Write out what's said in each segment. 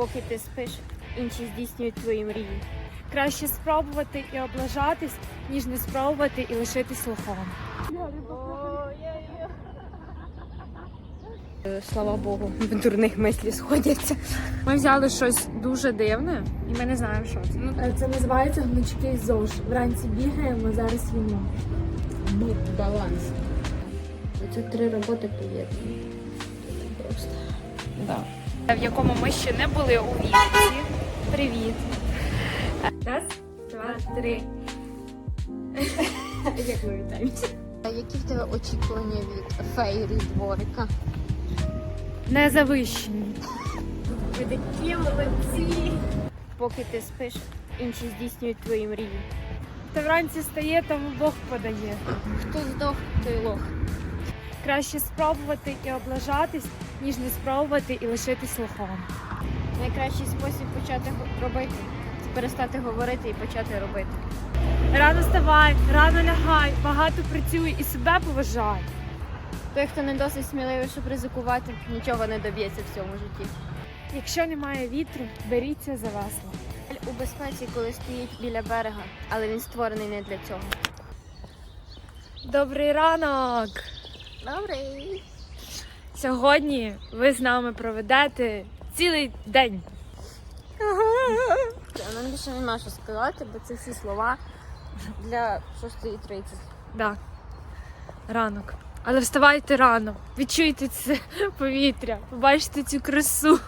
Поки ти спиш, інші здійснюють твої мрії. Краще спробувати і облажатись, ніж не спробувати і лишитись лохом. Слава Богу, в дурних мислі сходяться. Ми взяли щось дуже дивне, і ми не знаємо, що це. Ну, Це називається гнучки ЗОЖ. Вранці бігаємо, зараз їмо. Баланс. Це три роботи поєднані. Просто. В якому ми ще не були у Вінниці. Привіт. Раз, два, три. Як ми вітаємося? Які в тебе очікування від фейрі дворика? Не завищені. Ви такі молодці. Поки ти спиш, інші здійснюють твої мрії. Та вранці стає, тому Бог подає. Хто здох, той лох. Краще спробувати і облажатись, ніж не спробувати і лишитись лохом. Найкращий спосіб почати робити це перестати говорити і почати робити. Рано вставай, рано лягай, багато працюй і себе поважай. Той, хто не досить сміливий, щоб ризикувати, нічого не доб'ється в цьому житті. Якщо немає вітру, беріться за весло. У безпеці, коли стоїть біля берега, але він створений не для цього. Добрий ранок! Добрий. Сьогодні ви з нами проведете цілий день. Нам більше нема що сказати, бо це всі слова для 6.30. Да. Ранок. Але вставайте рано, відчуйте це повітря, побачите цю красу.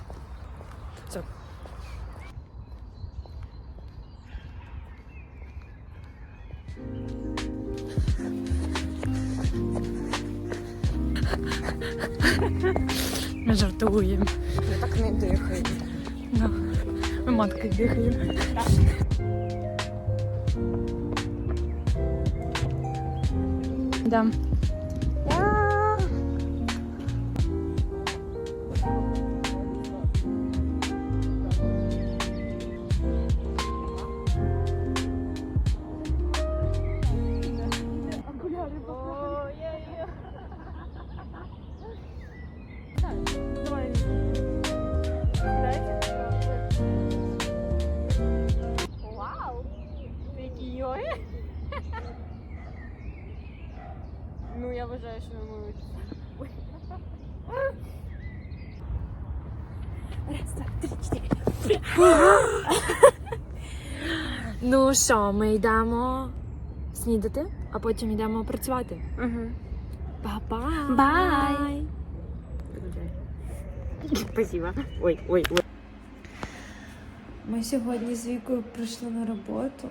Жартуємо. Ми так не дихаємо. Да. Ми матки дихаємо. Да. Ну що, ми йдемо снідати, а потім йдемо працювати. Угу. Па-па! Бай! Спасибо. Ой, ой, ой. Ми сьогодні з Вікою прийшли на роботу,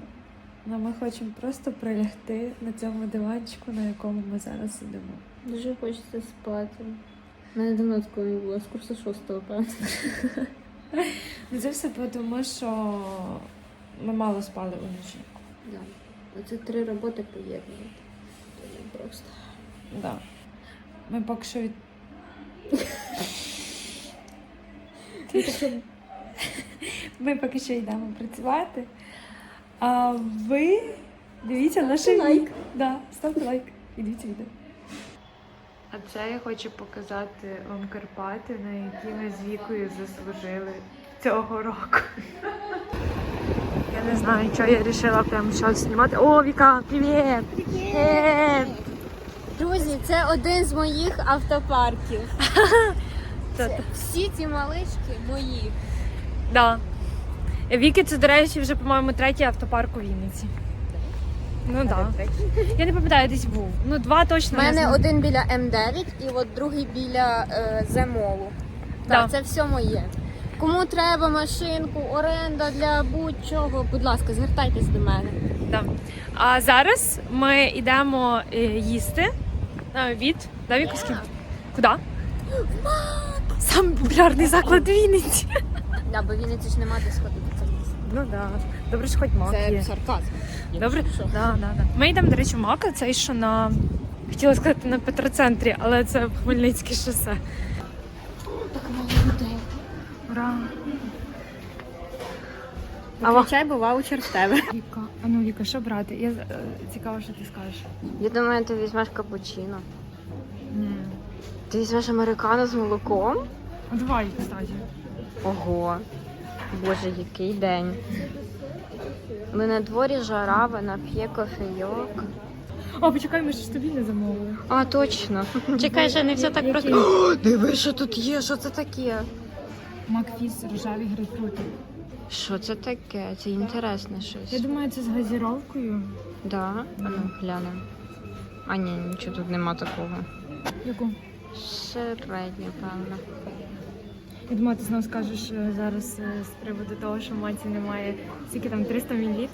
але ми хочемо просто прилягти на цьому диванчику, на якому ми зараз сидимо. Дуже хочеться спати. У мене давно такого не було, з курсу шостого, певно. Ну, Це все тому, що ми мало спали уночі. Да. Оце три роботи поєднані. Це просто. Да. Ми поки що від... Ми поки що йдемо працювати. А ви дивіться наше лайк. Да, ставте лайк і дивіться відео. А це я хочу показати вам Карпати, на які ми з вікою заслужили цього року. Я не знаю, що я вирішила прямо зараз знімати. О, Віка, привіт! Привіт! Друзі, це один з моїх автопарків. Це всі ці малички мої. Да. Віки, це, до речі, вже, по-моєму, третій автопарк у Вінниці. Ну так. Да. Я не пам'ятаю, десь був. Ну, два У точно. я мене знаю. один біля М9 і от другий біля е, Земолу. Да. Так, це все моє. Кому треба машинку, оренда для будь-чого, будь ласка, звертайтесь до мене. Да. А зараз ми йдемо е, їсти на обід. Да, Вікуськи? Куди? Самий популярний заклад Вінниці. Да, бо в Вінниці ж нема де сходити це місце. Ну да. Добре, що хоч мак Це сарказм. Добре? Да, да, да. Ми йдемо, до речі, в Мака, це що на. Хотіла сказати на Петроцентрі, але це Хмельницьке шосе. Так мало людей. Ура! А Виключай, бо ваучер в тебе. Віка, а ну Віка, що брати? Я е, цікаво, що ти скажеш. Я думаю, ти візьмеш капучино. Ні. Ти візьмеш американо з молоком? А давай, кстати. Ого. Боже, який день. Ми на дворі жара, вона п'є кофейок. О, почекай, ми ж тобі не замовили. А, точно. Чекай, ще не все так просто. О, диви, що тут є, що це таке? Макфіс, рожеві грейпфрути. Що це таке? Це інтересне щось. Я думаю, це з газіровкою. Да? А ну, глянемо. А ні, нічого тут нема такого. Яку? Середнє, певно. Я ти знову скажеш е, зараз е, з приводу того, що маці немає скільки там 300 мл.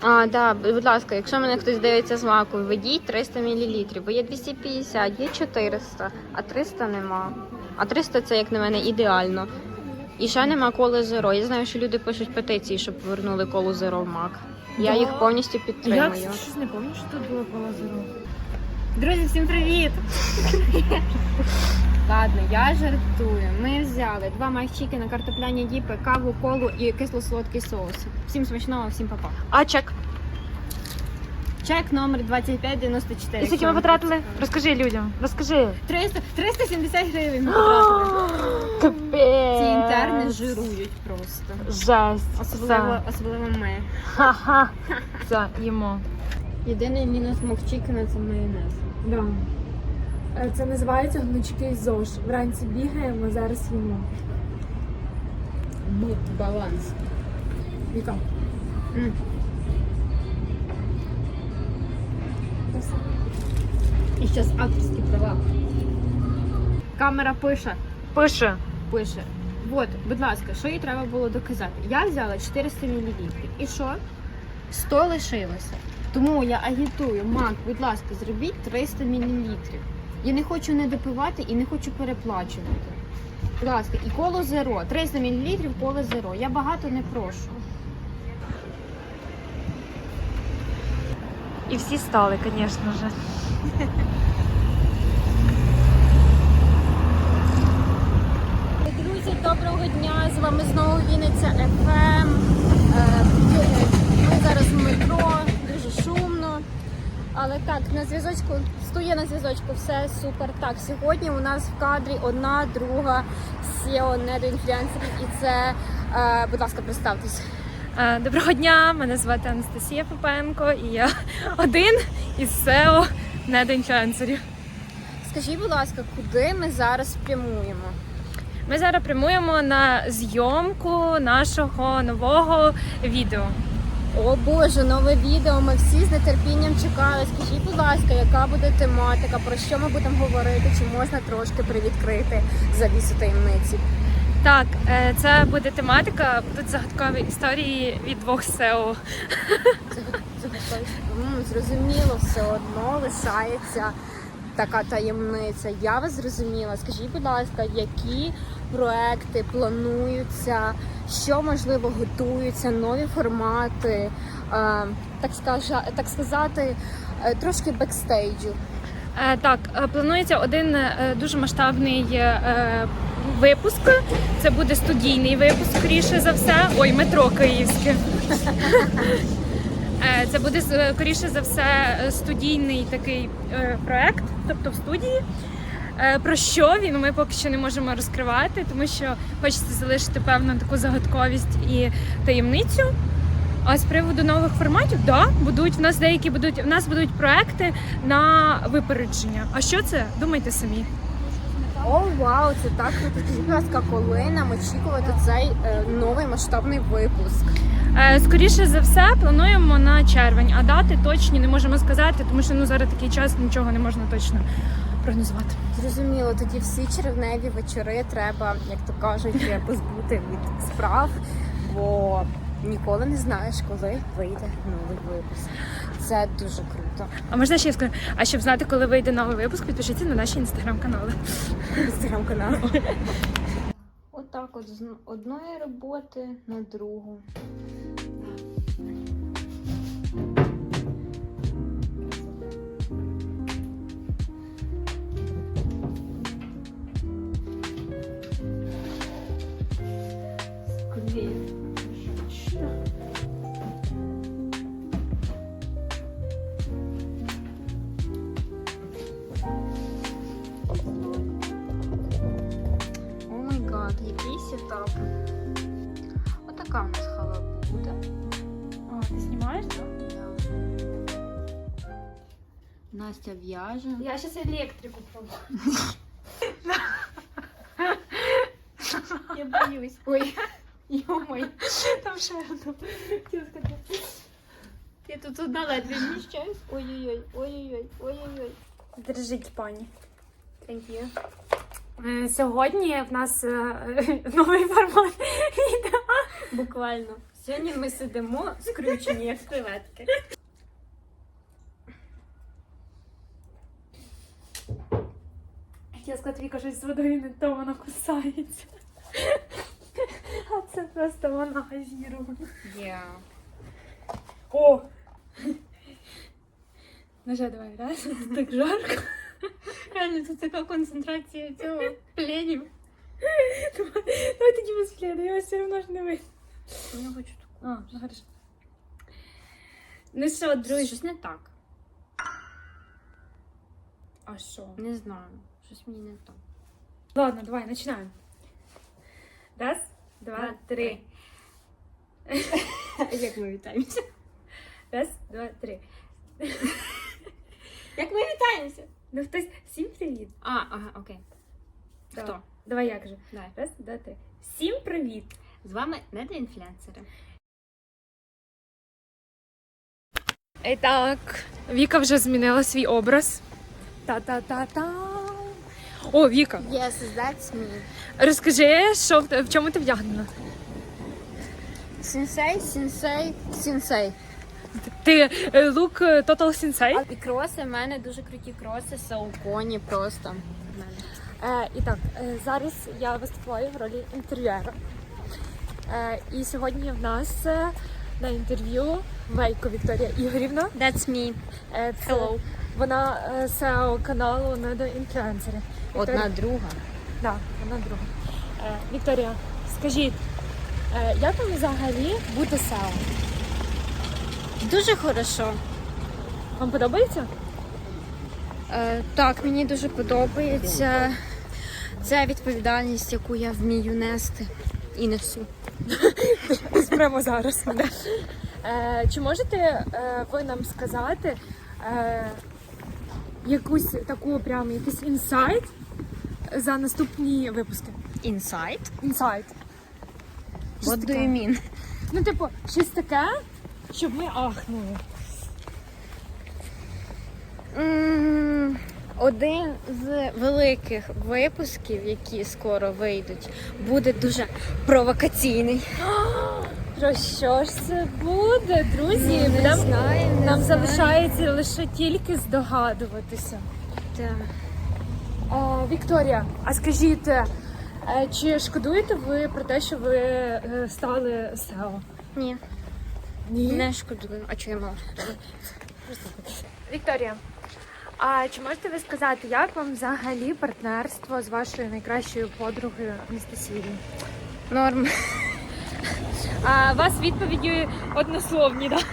А, да, будь ласка, якщо мене хтось дивиться з макою, ведіть 300 мл, бо є 250, є 400, а 300 нема. А 300 це, як на мене, ідеально. І ще нема коли зеро. Я знаю, що люди пишуть петиції, щоб повернули колу зеро в мак. Я Да. їх повністю підтримую. кстати, щось не пам'ятаю, що тут було коло зеро. Друзі, всім привіт! Ладно, я жартую. Ми взяли два майчики на картопляні діпи, каву, колу і кисло-солодкий соус. Всім смачного, всім па-па. А чек. Чек номер 2594. І скільки ми потратили? Розкажи людям. Розкажи. 300, 370 гривень ми потратили. Капець. Ці інтерни жирують просто. Жесть. Особливо, особливо ми. Ха-ха. Це їмо. Єдиний мінус мовчикина це майонез. Да. Е, Це називається гнучкий ЗОЖ. Вранці бігаємо, зараз їмо. Баланс. Віка. І зараз авторські права. Камера пише. Пише. пише. От, будь ласка, що їй треба було доказати? Я взяла 400 мл. І що? 100 лишилося. Тому я агітую, Мак, будь ласка, зробіть 300 мл. Я не хочу не допивати і не хочу переплачувати. Будь ласка, і коло зеро. 300 мл коло зеро. Я багато не прошу. І всі стали, звісно ж. Друзі, доброго дня! З вами знову Вінниця ФМ. Ми зараз в метро. Але так, на зв'язочку, стує на зв'язочку, все супер. Так, сьогодні у нас в кадрі одна, друга SEO недоінфлюенсерів. І це, е, будь ласка, представтесь. Е, Доброго дня, мене звати Анастасія Попенко, і я один із SEO недоінфлюенсерів. Скажіть, будь ласка, куди ми зараз прямуємо? Ми зараз прямуємо на зйомку нашого нового відео. О Боже, нове відео. Ми всі з нетерпінням чекали. Скажіть, будь ласка, яка буде тематика, про що ми будемо говорити? Чи можна трошки привідкрити завісу таємниці? Так, е, це буде тематика, будуть загадкові історії від двох. М, Зрозуміло, все одно лишається така таємниця. Я вас зрозуміла. Скажіть, будь ласка, які проекти плануються, що можливо готуються, нові формати, е, так, скажа, так сказати, е, трошки бекстейджу. Е, Так, планується один дуже масштабний випуск. Це буде студійний випуск, скоріше за все. Ой, метро київське. Це буде скоріше за все студійний такий проект, тобто в студії. Е, Про що він ми поки що не можемо розкривати, тому що хочеться залишити певну таку загадковість і таємницю. А з приводу нових форматів, да, будуть в нас деякі будуть в нас будуть проекти на випередження. А що це? Думайте самі. О, вау, це так круто. Скажіть, будь ласка, коли нам очікувати цей е, новий масштабний випуск? Е, Скоріше за все, плануємо на червень, а дати точні не можемо сказати, тому що ну зараз такий час нічого не можна точно прогнозувати. Зрозуміло, тоді всі червневі вечори треба, як то кажуть, позбути від справ, бо ніколи не знаєш, коли вийде новий випуск. Це дуже круто. А можна ще я скажу? А щоб знати, коли вийде новий випуск, підпишіться на наші інстаграм-канали. Інстаграм-канал. Отак, от з одної роботи на другу. Настя в'яже. Я зараз електрику пробую. Я боюсь. Ой, йомай. Там ще одну. Я тут одна ледве вміщаюсь. Ой-ой-ой, ой-ой-ой, ой-ой-ой. Держіть, пані. Thank you. Е, Сьогодні в нас е, новий формат відео. Буквально. Сьогодні ми сидимо скрючені, як креветки. Я сказати, Віка щось з водою не то, вона кусається. А це просто вона газірована. Yeah. О! Ну що, давай, раз, так жарко. Реально, тут така концентрація цього пленів. Давай тоді без пледа, я все одно ж не вийду. Я хочу таку. А, ну хорошо. Ну що, друзі? Щось не так. А що? Не знаю. Щось мені не так. Ладно, давай, починаємо. Раз, два, Два, три. Як ми вітаємося? Раз, два, три. Як ми вітаємося? Ну хтось всім привіт. А, ага, окей. Давай. Хто? Давай я кажу. Давай. Раз, два, три. Всім привіт. З вами недоінфлюенсери. І так, Віка вже змінила свій образ. Та-та-та-та. О, Віка, Yes, that's me. розкажи, що в, в чому ти вдягнена? Сінсей, сінсей, сінсей. Ти е, лук е, Total Sensei. І кроси, в мене дуже круті кроси, сауконі просто. Е, і так, е, зараз я виступаю в ролі інтерв'єра. Е, і сьогодні в нас е, на інтерв'ю Вейко Вікторія Ігорівна. That's me. Е, це Hello. Вона е, SEO каналу Недоінфлюенсери. Одна друга. Так, вона друга. Е, Вікторія, скажіть, е, як вам взагалі бути SEO? Дуже хорошо. Вам подобається? Е, так, мені дуже подобається. Це відповідальність, яку я вмію нести і несу. Прямо зараз. Е, чи можете е, ви нам сказати е, якусь таку прям якийсь інсайт за наступні випуски? Інсайт? Інсайт. What do you mean? Ну, типу, щось таке, щоб ми ахнули. М, Один з великих випусків, які скоро вийдуть, буде дуже провокаційний. Про що ж це буде, друзі? Ну, не Нам, знаю, не нам знаю. залишається лише тільки здогадуватися. Так. Е, Вікторія, а скажіть, е, чи шкодуєте ви про те, що ви е, стали SEO? Ні, Ні. не шкодую. А чого я мала? Вікторія, а чи можете ви сказати, як вам взагалі партнерство з вашою найкращою подругою Анастасією? Норм. А у вас відповіді однословні, так?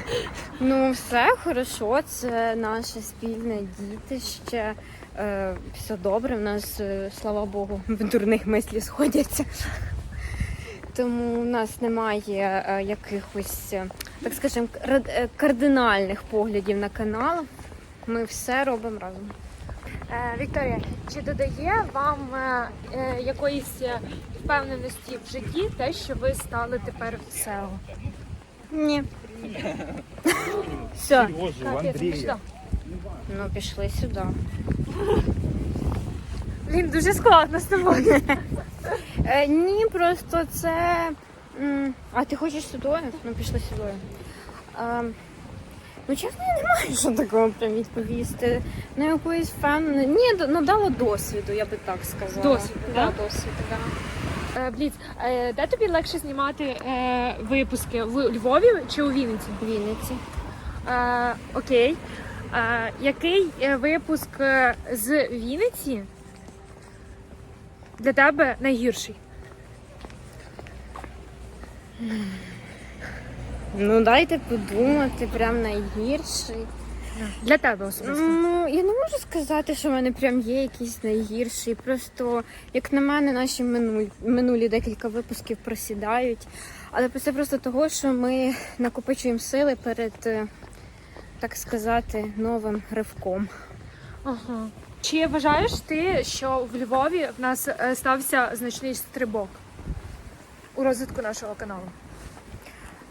Ну, все хорошо, це наше спільне дітище. Е, все добре, в нас, е, слава Богу, в дурних мислі сходяться. Тому у нас немає е, якихось, так скажемо, кардинальних поглядів на канал. Ми все робимо разом. Е, Вікторія, чи додає вам е, е, якоїсь впевненості в житті те, що ви стали тепер SEO? Ні. Все, ну ну пішли сюди. Блін, дуже складно з тобою. Е, ні, просто це. м, А ти хочеш сюди? Ну пішли сюди. Е, ну, чесно, я не маю що такого прям відповісти. Ну, якоїсь впевненої. Ні, д- надала досвіду, я би так сказала. Досвіду, да? Досвіду, так. Е, Бліц, е, де тобі легше знімати е, випуски в Львові чи у Вінниці? В Вінниці. Е, окей. Який е, випуск е, з Вінниці для тебе найгірший? Ну, дайте подумати, прям найгірший. Для тебе особисто. Ну, я не можу сказати, що в мене прям є якийсь найгірший. Просто, як на мене, наші минулі, минулі декілька випусків просідають. Але це просто того, що ми накопичуємо сили перед, е, так сказати, новим ривком. Ага. Чи вважаєш ти, що в Львові в нас е, стався значний стрибок у розвитку нашого каналу?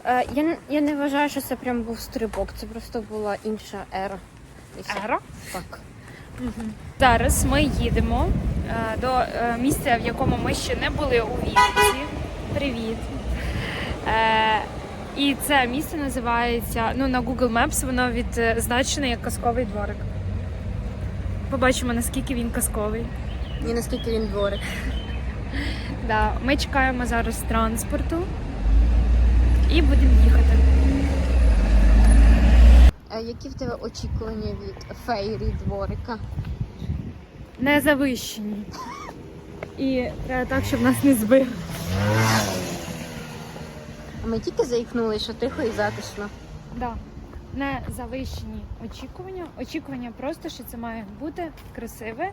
Е, я, не- я не вважаю, що це прям був стрибок, це просто була інша ера. І все. Ера? Так. Зараз ми їдемо е, до е, місця, в якому ми ще не були у Вінниці. Привіт. Е, і це місце називається ну, на Google Maps воно відзначене як казковий дворик. Побачимо, наскільки він казковий. Ні, наскільки він дворик. Да, ми чекаємо зараз транспорту і будемо їхати. Е, які в тебе очікування від фейрі дворика? Не завищені. І треба так, щоб нас не збили. А Ми тільки заїхнули, що тихо і затишно. Да. Не завищені очікування. Очікування просто, що це має бути красиве,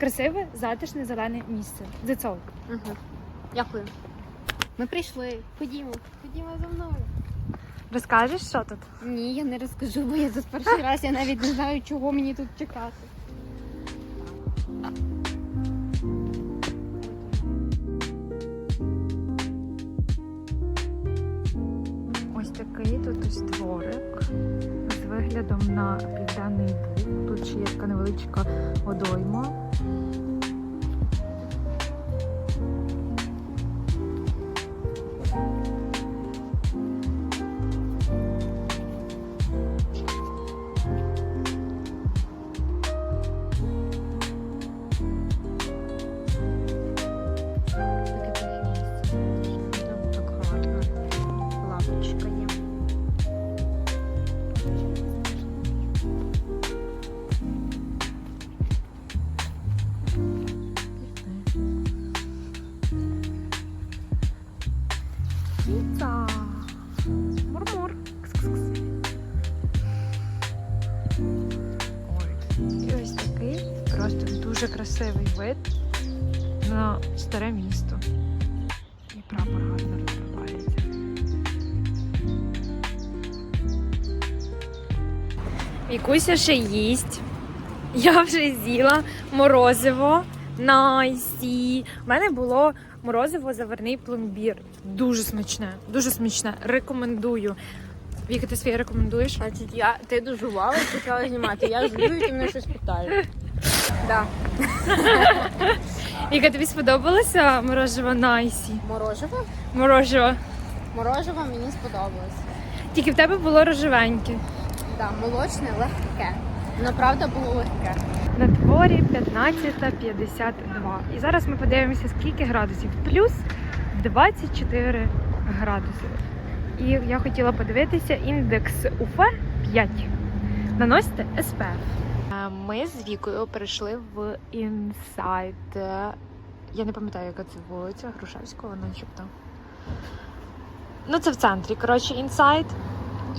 красиве, затишне, зелене місце. That's all. Угу. Дякую. Ми прийшли. Ходімо, ходімо за мною. Розкажеш, що тут? Ні, я не розкажу, бо я тут перший раз, я навіть не знаю, чого мені тут чекати. Такий тут ось дворик з виглядом на південний буг. Тут ще є така невеличка водойма. Красивий вид на старе місто. І прапор гарно розривається. Вікуся ще їсть. Я вже з'їла морозиво. Найсі. У мене було морозиво заварний пломбір. Дуже смачне, дуже смачне. Рекомендую. Віка, ти своє рекомендуєш? Значить, я ти дожувала і почала знімати. Я жую, і ти мене щось питаєш. Да. Віка, тобі сподобалося морозиво Найсі? Морожево? Морозиво. Морожево мені сподобалось. Тільки в тебе було рожевеньке. Да, молочне, легке. Воно правда було легке. На дворі 15.52. І зараз ми подивимося, скільки градусів. Плюс 24 градуси. І я хотіла подивитися індекс УФ 5. Наносите SPF. Ми з Вікою перейшли в інсайд. Я не пам'ятаю, яка це вулиця Грушевського, начебто. Ну, це в центрі. Коротше, інсайд.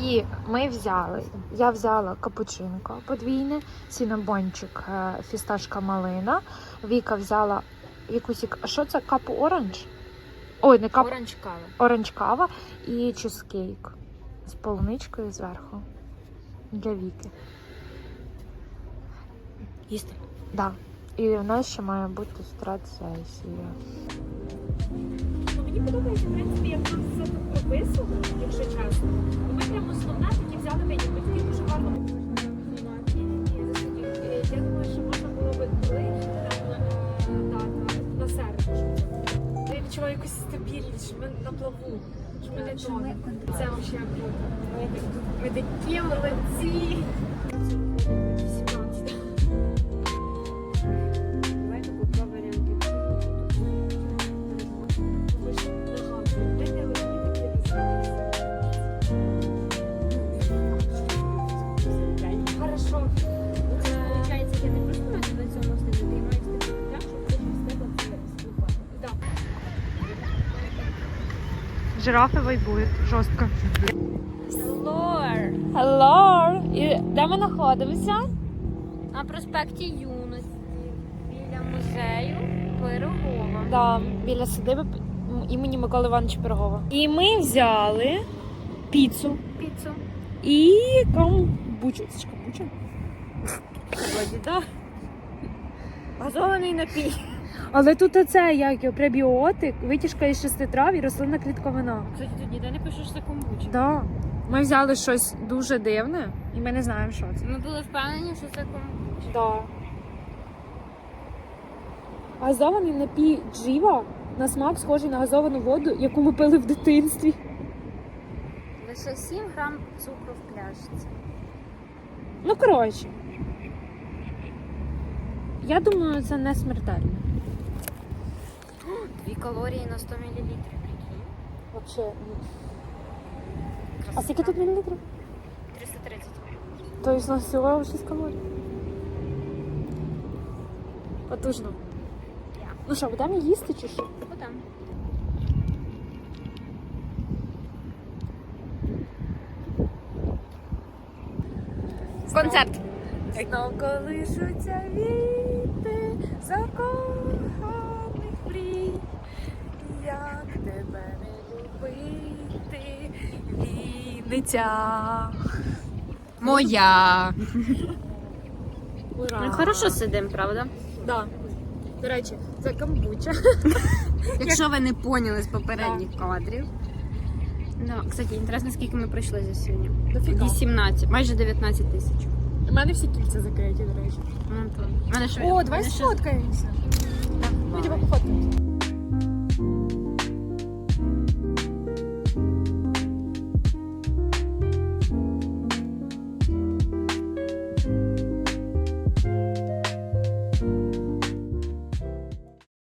І ми взяли. Я взяла капучинко подвійне, сінабончик, е, фісташка малина. Віка взяла Вікусік, а що це? Капу оранж? Ой, не капу Оранж кава. оранж кава і чизкейк з полуничкою зверху. Для Віки. Їсти. Да. І у нас ще має бути страт-сесія. Мені подобається, в принципі, як тут все тут прописано, якщо чесно. Ми прямо основне такі взяли вині. Батьки дуже гарно. Я думаю, що можна було би коли на, середу. Я відчуваю якусь стабільність, що ми на плаву, що ми не тонемо. Це взагалі круто. Ми, такі молодці. 17. Жирафи вайбують жорстко. Hello! І де ми знаходимося? На проспекті Юності біля музею Пирогова. Да, біля садиби імені Миколи Івановича Пирогова. І ми взяли піцу Піцу. і камбучу. Це ж камбуча? Газований напій. Але тут оце як його пребіотик, витяжка із шести трав і рослинна клітковина. Кстати, тут ніде не пишеш за комбучу. Да. Ми взяли щось дуже дивне, і ми не знаємо, що це. Ми були впевнені, що це комбуча. Да. Газований напій джіва на смак схожий на газовану воду, яку ми пили в дитинстві. Лише 7 грам цукру в пляшці. Ну, коротше. Я думаю, це не смертельно. Дві калорії на 100 мл. Прикинь. Вообще. А скільки тут мілілітрів? 330. Тобто у нас всього 6 калорій. Потужно. Ну що, будемо їсти чи що? Потім. Концерт. Знов колишуться віти мрій. Як тебе не любити, Вінниця. Моя. Ура! Ну, хорошо сидимо, правда? Да. До речі, це камбуча. Якщо ви не поняли з попередніх кадрів. Да. Кстати, інтересно, скільки ми пройшли за сьогодні. Дофіга. 18, майже 19 тисяч. У мене всі кільця закриті, до речі. Ну, то. Мене ще- О, давай сфоткаємося. Так, Ходімо пофоткаємося.